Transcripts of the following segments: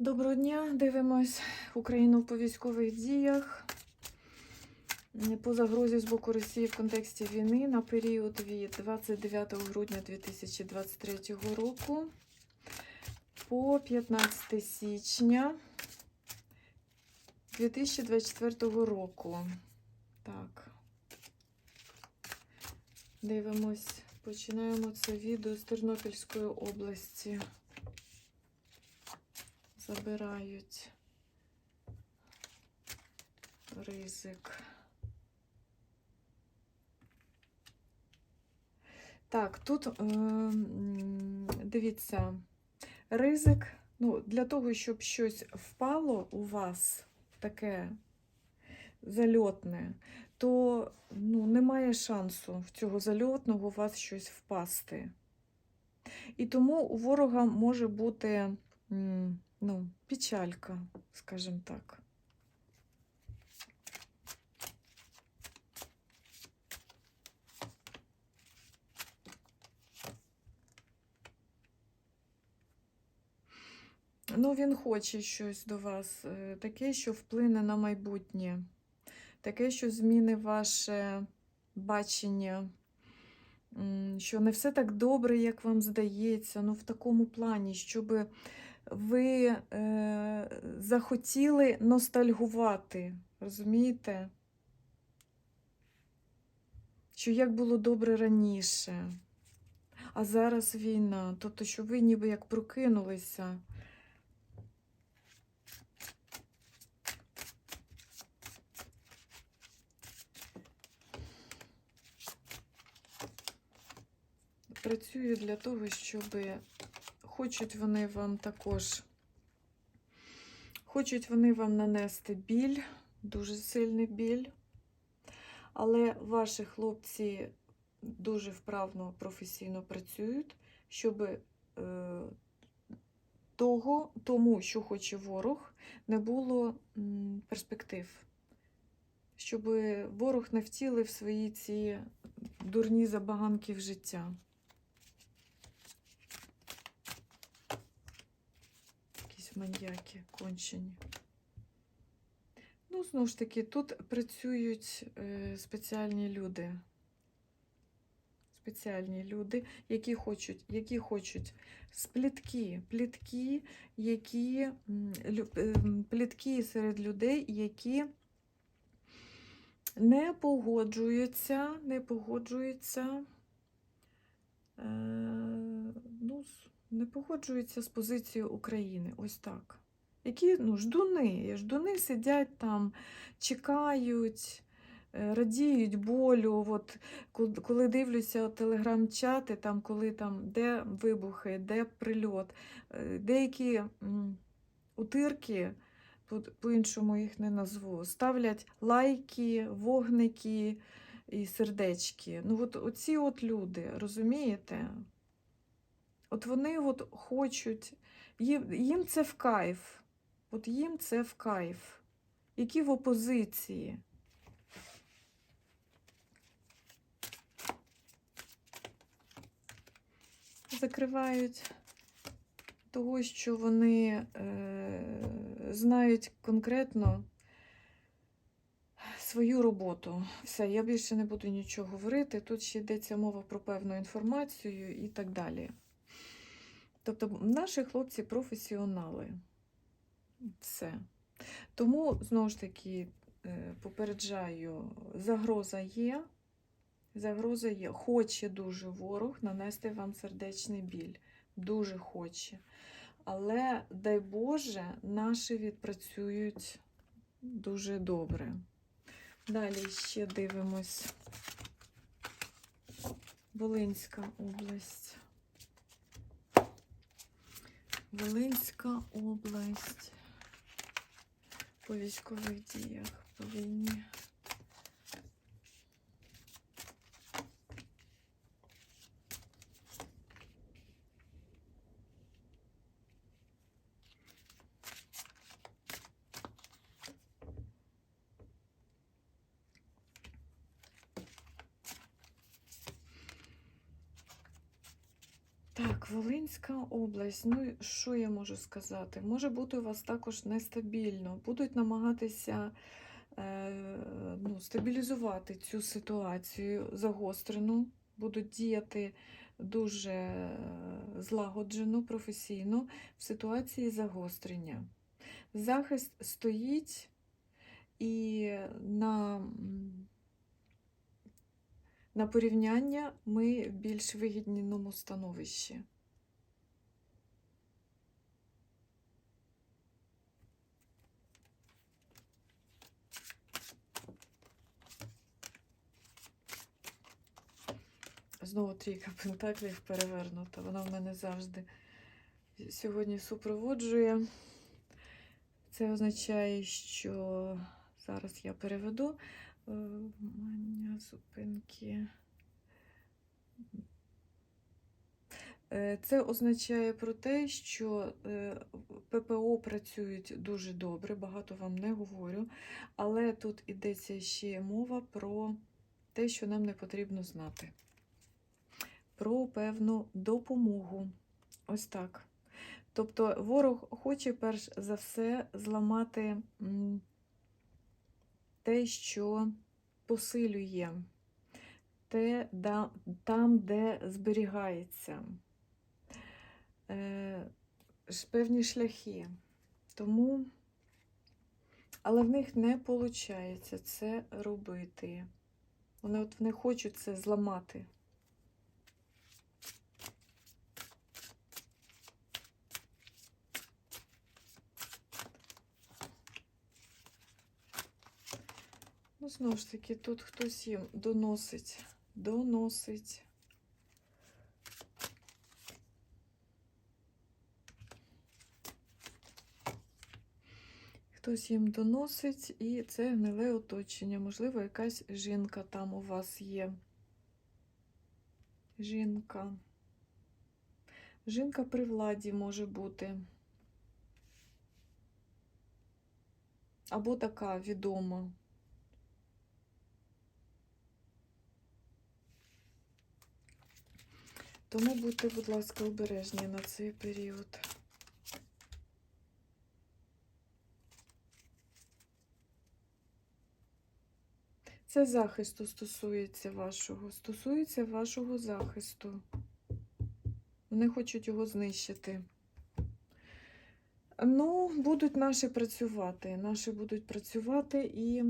Доброго дня, дивимось Україну по військових діях. По загрозі з боку Росії в контексті війни на період від 29 грудня 2023 року по 15 січня 2024 року. Так. Дивимось, починаємо це відео з Тернопільської області забирають ризик. Так, тут е, дивіться, ризик, ну, для того, щоб щось впало у вас таке зальотне, то ну, немає шансу в цього зальотного у вас щось впасти. І тому у ворога може бути ну, печалька, скажімо так. Ну, він хоче щось до вас, е, таке, що вплине на майбутнє, таке, що зміни ваше бачення, що не все так добре, як вам здається, ну в такому плані, щоб ви е, захотіли ностальгувати, розумієте? Що як було добре раніше, а зараз війна. Тобто, що ви ніби як прокинулися. Працюю для того, щоб хочуть вони вам також, хочуть вони вам нанести біль, дуже сильний біль. Але ваші хлопці дуже вправно, професійно працюють, щоб е, того, тому, що хоче ворог, не було м, перспектив. Щоб ворог не втілив свої ці дурні забаганки в життя. Якісь маньяки кончені. Ну, знову ж таки, тут працюють е, спеціальні люди. Спеціальні люди, які хочуть, які хочуть сплітки, плітки, які е, плітки серед людей, які не погоджуються, не погоджуються, е, ну, не погоджуються з позицією України. Ось так. Які ну, ждуни. Ждуни сидять там, чекають, е, радіють болю. От, коли- дивлюся телеграм-чати, там, коли там, де вибухи, де прильот, е, деякі утирки, по-іншому їх не назву, ставлять лайки, вогники і сердечки. Ну, от оці от люди, розумієте? От вони от хочуть, їм, їм це в кайф. От їм це в кайф. Які в опозиції. Закривають того, що вони е, знають конкретно свою роботу. Все, я більше не буду нічого говорити. Тут ще йдеться мова про певну інформацію і так далі. Тобто наші хлопці професіонали. Все. Тому, знову ж таки, е, попереджаю, загроза є. Загроза є. Хоче дуже ворог нанести вам сердечний біль. Дуже хоче. Але, дай Боже, наші відпрацюють дуже добре. Далі ще дивимось. Волинська область. Волинська область по військових діях по війні. Область. Ну, що я можу сказати? Може бути у вас також нестабільно. Будуть намагатися е, ну, стабілізувати цю ситуацію загострену, будуть діяти дуже е, злагоджено, професійно в ситуації загострення. Захист стоїть і на, на порівняння ми в більш вигідному становищі. Знову трійка пентаклів перевернута. Вона в мене завжди сьогодні супроводжує. Це означає, що зараз я переведу е, мання зупинки. Е, Це означає про те, що е, ППО працюють дуже добре, багато вам не говорю, але тут йдеться ще мова про те, що нам не потрібно знати. Про певну допомогу. Ось так. Тобто ворог хоче перш за все зламати те, що посилює, те, там, де зберігається е, певні шляхи. Тому, але в них не виходить це робити. Вони от не хочуть це зламати. Ну, знову ж таки, тут хтось їм доносить, доносить. Хтось їм доносить, і це гниле оточення. Можливо, якась жінка там у вас є. Жінка. Жінка при владі може бути. Або така відома. Тому будьте, будь ласка, обережні на цей період. Це захисту стосується вашого. Стосується вашого захисту. Вони хочуть його знищити. Ну, будуть наші працювати. Наші будуть працювати і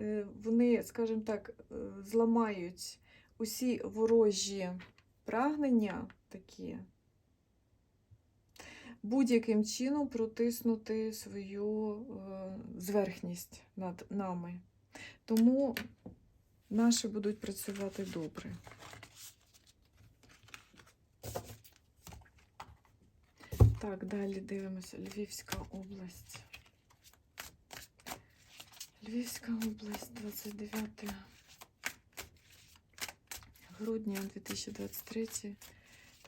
е, вони, скажімо так, е, зламають усі ворожі прагнення такі, будь-яким чином протиснути свою е, зверхність над нами. Тому наші будуть працювати добре. Так, далі дивимося. Львівська область. Львівська область, 29 грудня 2023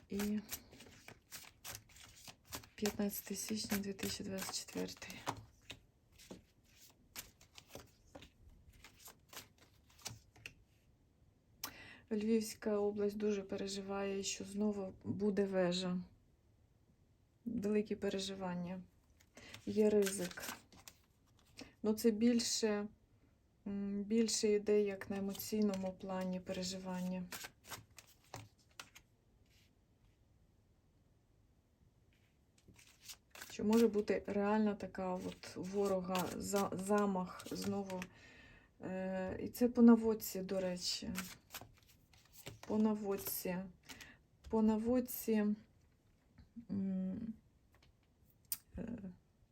і 15 січня 2024. Львівська область дуже переживає, що знову буде вежа. Великі переживання. Є ризик. Ну, це більше, більше йде як на емоційному плані переживання. Що може бути реальна така от ворога, за, замах знову. Е, і це по наводці, до речі. По наводці. По наводці е,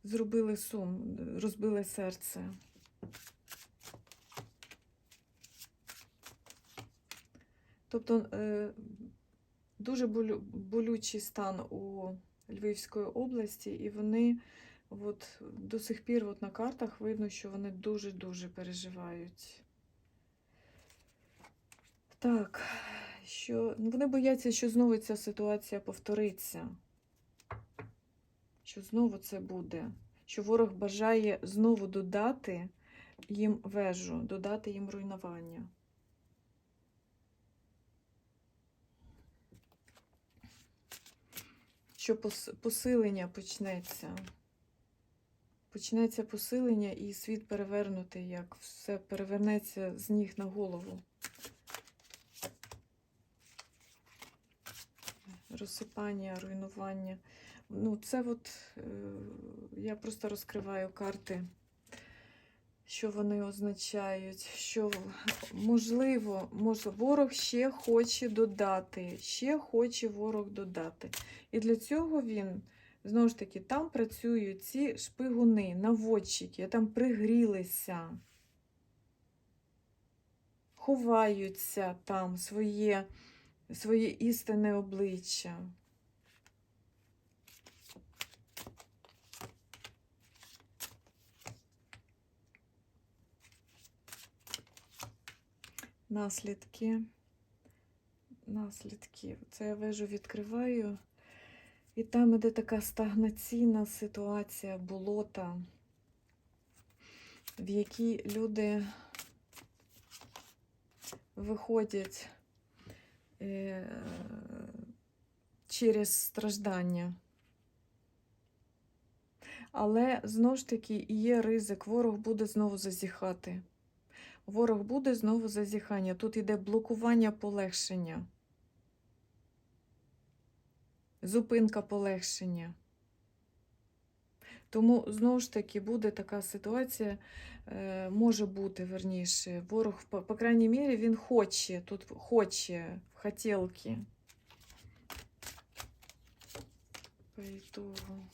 зробили сум, розбили серце. Тобто е, дуже болючий стан у Львівської області, і вони от, до сих пір от на картах видно, що вони дуже-дуже переживають. Так, що ну, вони бояться, що знову ця ситуація повториться. Що знову це буде. Що ворог бажає знову додати їм вежу, додати їм руйнування. Що пос- посилення почнеться. Почнеться посилення і світ перевернутий, як все перевернеться з ніг на голову. Розсипання, руйнування. Ну, це от е, я просто розкриваю карти, що вони означають, що можливо, може, ворог ще хоче додати, ще хоче ворог додати. І для цього він, знову ж таки, там працюють ці шпигуни, наводчики, там пригрілися, ховаються там своє, своє істинне обличчя. Наслідки. Наслідки. Це я вежу відкриваю. І там іде така стагнаційна ситуація, болота, в якій люди виходять е, через страждання. Але знову ж таки є ризик, ворог буде знову зазіхати. Ворог буде знову зазіхання. Тут йде блокування полегшення. Зупинка полегшення. Тому, знову ж таки, буде така ситуація, е, може бути, верніше, ворог, по, крайній мірі, він хоче, тут хоче, в хотілки. По итогу.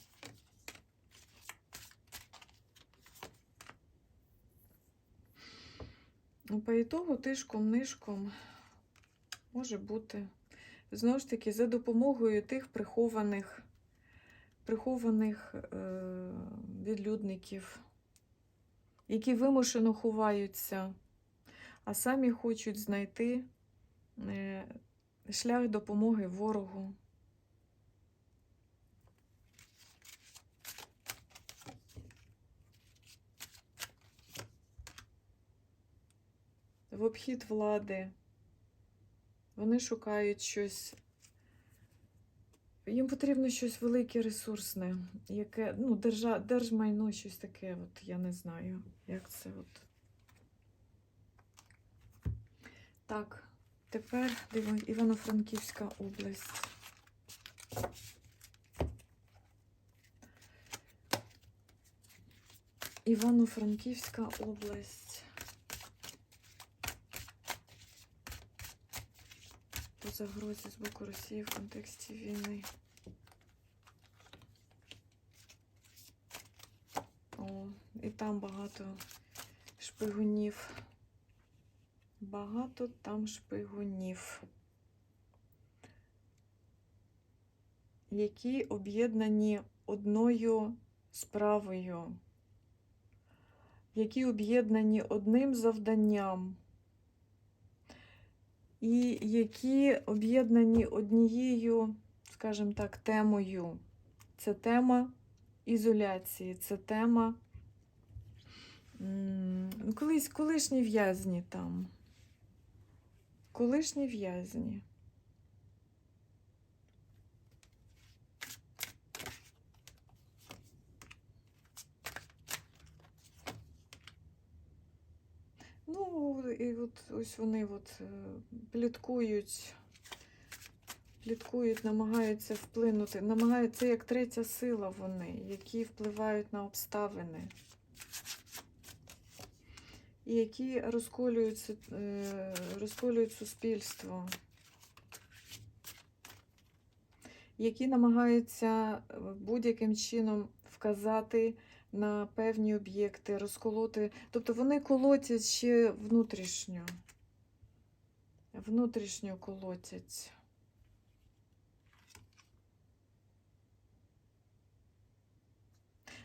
По ітогу тишком-нишком може бути. Знову ж таки, за допомогою тих прихованих, прихованих е, відлюдників, які вимушено ховаються, а самі хочуть знайти е, шлях допомоги ворогу. В обхід влади. Вони шукають щось. Їм потрібно щось велике, ресурсне, яке, ну, держа, держмайно, щось таке, от я не знаю, як це от. Так, тепер дивимось Івано-Франківська область. Івано-Франківська область. по загрозі з боку Росії в контексті війни. О, і там багато шпигунів. Багато там шпигунів, які об'єднані одною справою, які об'єднані одним завданням і які об'єднані однією, скажімо так, темою. Це тема ізоляції, це тема колись колишні в'язні там. Колишні в'язні. Ну, і от ось вони от е, пліткують, пліткують, намагаються вплинути, намагаються як третя сила вони, які впливають на обставини. І які розколюють, е, розколюють суспільство, які намагаються е, будь-яким чином вказати на певні об'єкти, розколоти. Тобто вони колотять ще внутрішньо. Внутрішньо колотять.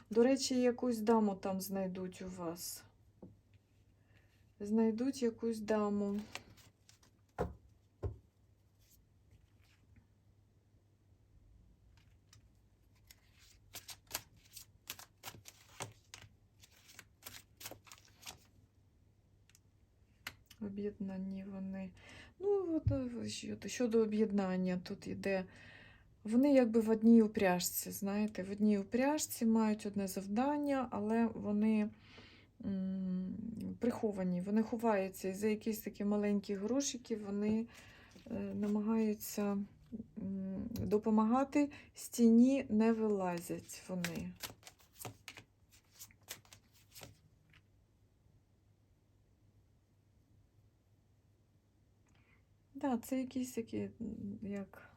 До речі, якусь даму там знайдуть у вас. Знайдуть якусь даму. Об'єднані вони. Ну, от, е, щодо, щодо об'єднання, тут йде Вони якби в одній упряжці, знаєте, в одній упряжці мають одне завдання, але вони приховані, вони ховаються і за якісь такі маленькі грошики вони е, намагаються допомагати, з тіні не вилазять вони. Так, да, це якісь такі, як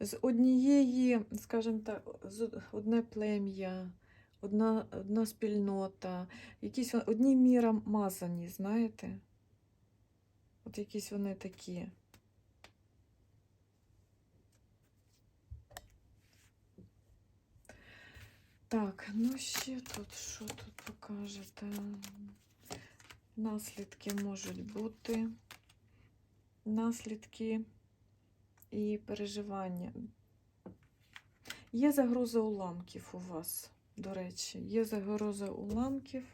з однієї, скажімо так, з одне плем'я, одна, одна спільнота, якісь одні міра мазані, знаєте? От якісь вони такі. Так, ну ще тут, що тут покажете? Наслідки можуть бути. Наслідки і переживання. Є загроза уламків у вас, до речі, є загроза уламків.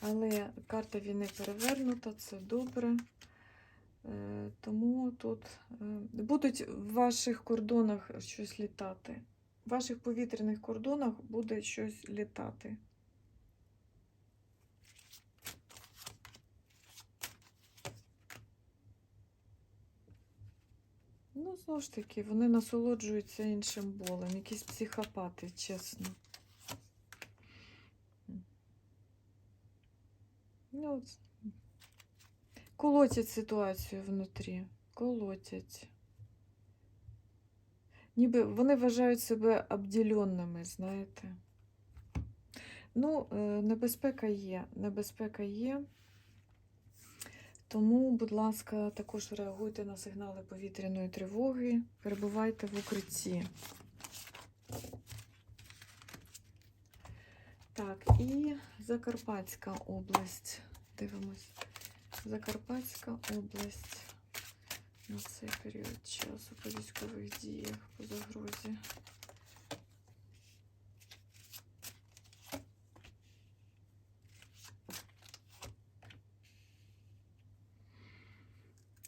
Але карта війни перевернута, це добре. Е, Тому тут е, будуть в ваших кордонах щось літати. В ваших повітряних кордонах буде щось літати. Ну, знову ж таки, вони насолоджуються іншим болем. Якісь психопати, чесно. Ну, от, колотять ситуацію внутрі. Колотять. Ніби вони вважають себе обділеними, знаєте. Ну, е, небезпека є. Небезпека є. Тому, будь ласка, також реагуйте на сигнали повітряної тривоги, перебувайте в укритті. Так, і Закарпатська область. Дивимось. Закарпатська область на цей період часу по військових діях, по загрозі.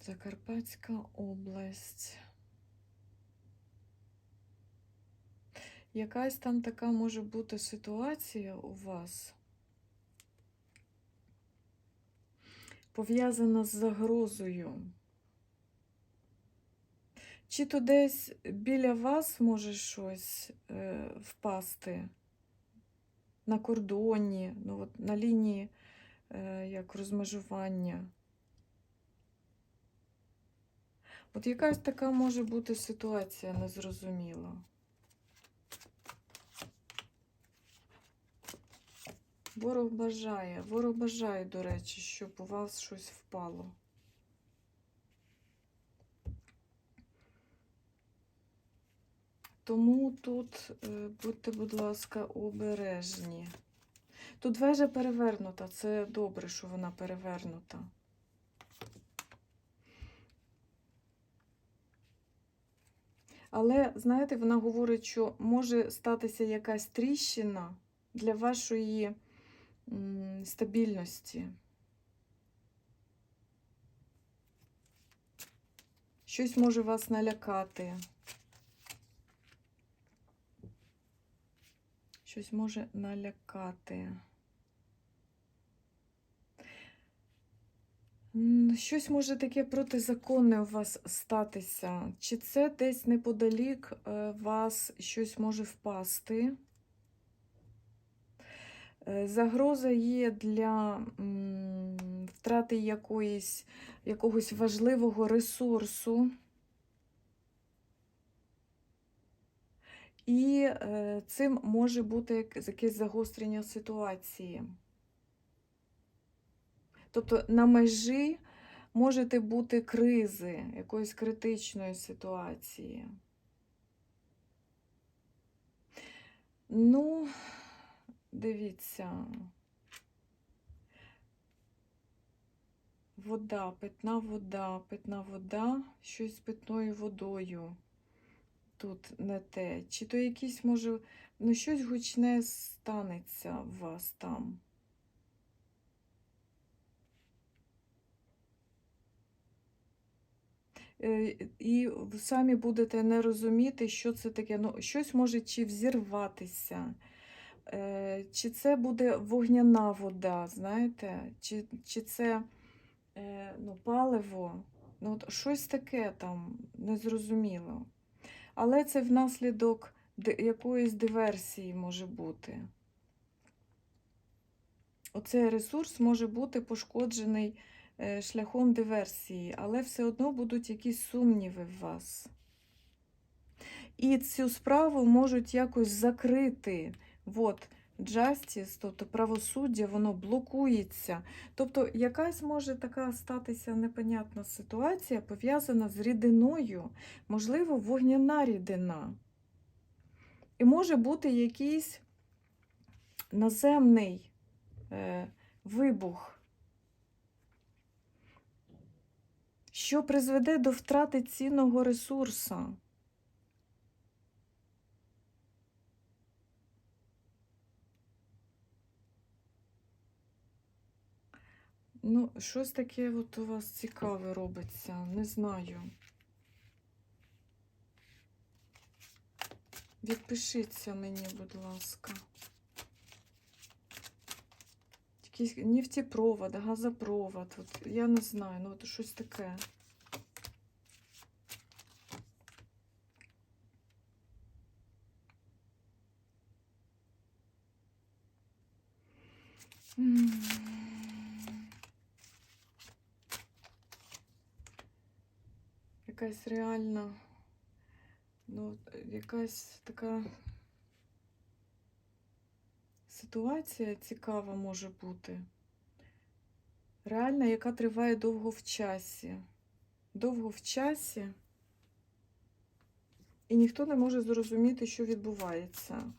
Закарпатська область. Якась там така може бути ситуація у вас, пов'язана з загрозою. Чи то десь біля вас може щось е, впасти на кордоні, ну, от, на лінії е, як розмежування. От якась така може бути ситуація незрозуміла. Ворог бажає, ворог бажає, до речі, щоб у вас щось впало. Тому тут е, будьте, будь ласка, обережні. Тут вежа перевернута, це добре, що вона перевернута. Але, знаєте, вона говорить, що може статися якась тріщина для вашої стабільності. Щось може вас налякати. Щось може налякати. Щось може таке протизаконне у вас статися. Чи це десь неподалік е, вас щось може впасти? Е, Загроза є для втрати якоїсь, якогось важливого ресурсу. І е, цим може бути якесь загострення ситуації. Тобто на межі можете бути кризи, якоїсь критичної ситуації. Ну, дивіться. Вода, питна вода, питна вода, щось з питною водою. Тут не те. Чи то якийсь може, ну щось гучне станеться у вас там. е, і ви самі будете не розуміти, що це таке. Ну, щось може чи взірватися, е, чи це буде вогняна вода, знаєте, чи, чи це е, ну, паливо. Ну, от щось таке там незрозуміло. Але це внаслідок якоїсь диверсії може бути. Оцей ресурс може бути пошкоджений е, шляхом диверсії, але все одно будуть якісь сумніви в вас. І цю справу можуть якось закрити. От, justice, тобто правосуддя, воно блокується. Тобто, якась може така статися непонятна ситуація, пов'язана з рідиною, можливо, вогняна рідина. І може бути якийсь наземний е, вибух, що призведе до втрати цінного ресурсу. Ну, щось таке от у вас цікаве робиться, не знаю. Відпишіться мені, будь ласка. Якийсь нефтепровод, газопровод. От, я не знаю, ну от щось таке. М. Якась реальна, ну, якась така ситуація цікава може бути. Реальна, яка триває довго в часі. Довго в часі. І ніхто не може зрозуміти, що відбувається.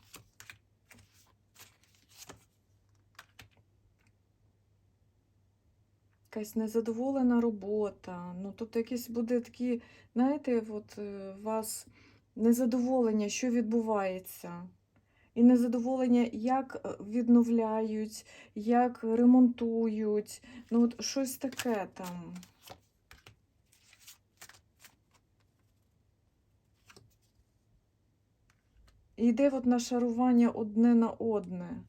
Якась незадоволена робота. Ну, тобто якісь буде такі, знаєте, от е, у вас незадоволення, що відбувається. І незадоволення, як е, відновляють, як ремонтують. Ну, от щось таке там. І йде от нашарування одне на одне.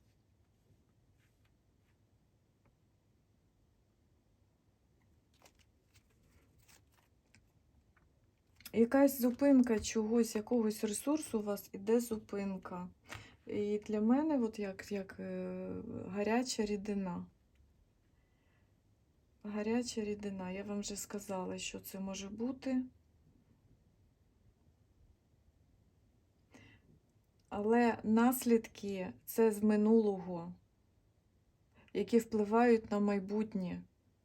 Якась зупинка чогось, якогось ресурсу у вас іде зупинка. І для мене, от як, як е, гаряча рідина. Гаряча рідина. Я вам вже сказала, що це може бути. Але наслідки це з минулого, які впливають на майбутнє.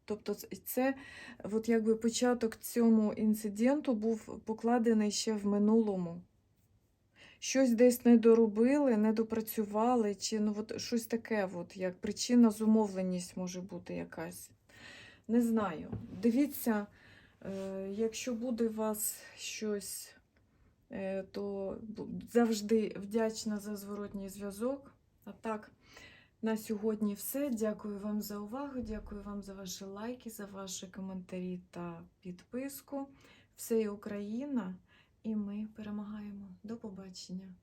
Тобто це от якби початок цьому інциденту був покладений ще в минулому. Щось десь не доробили, не допрацювали, чи ну от щось таке, от, як причина зумовленість може бути якась. Не знаю. Дивіться, е, якщо буде у вас щось, е, то завжди вдячна за зворотній зв'язок. А так, на сьогодні все. Дякую вам за увагу, дякую вам за ваші лайки, за ваші коментарі та підписку. Все є Україна, і ми перемагаємо. До побачення!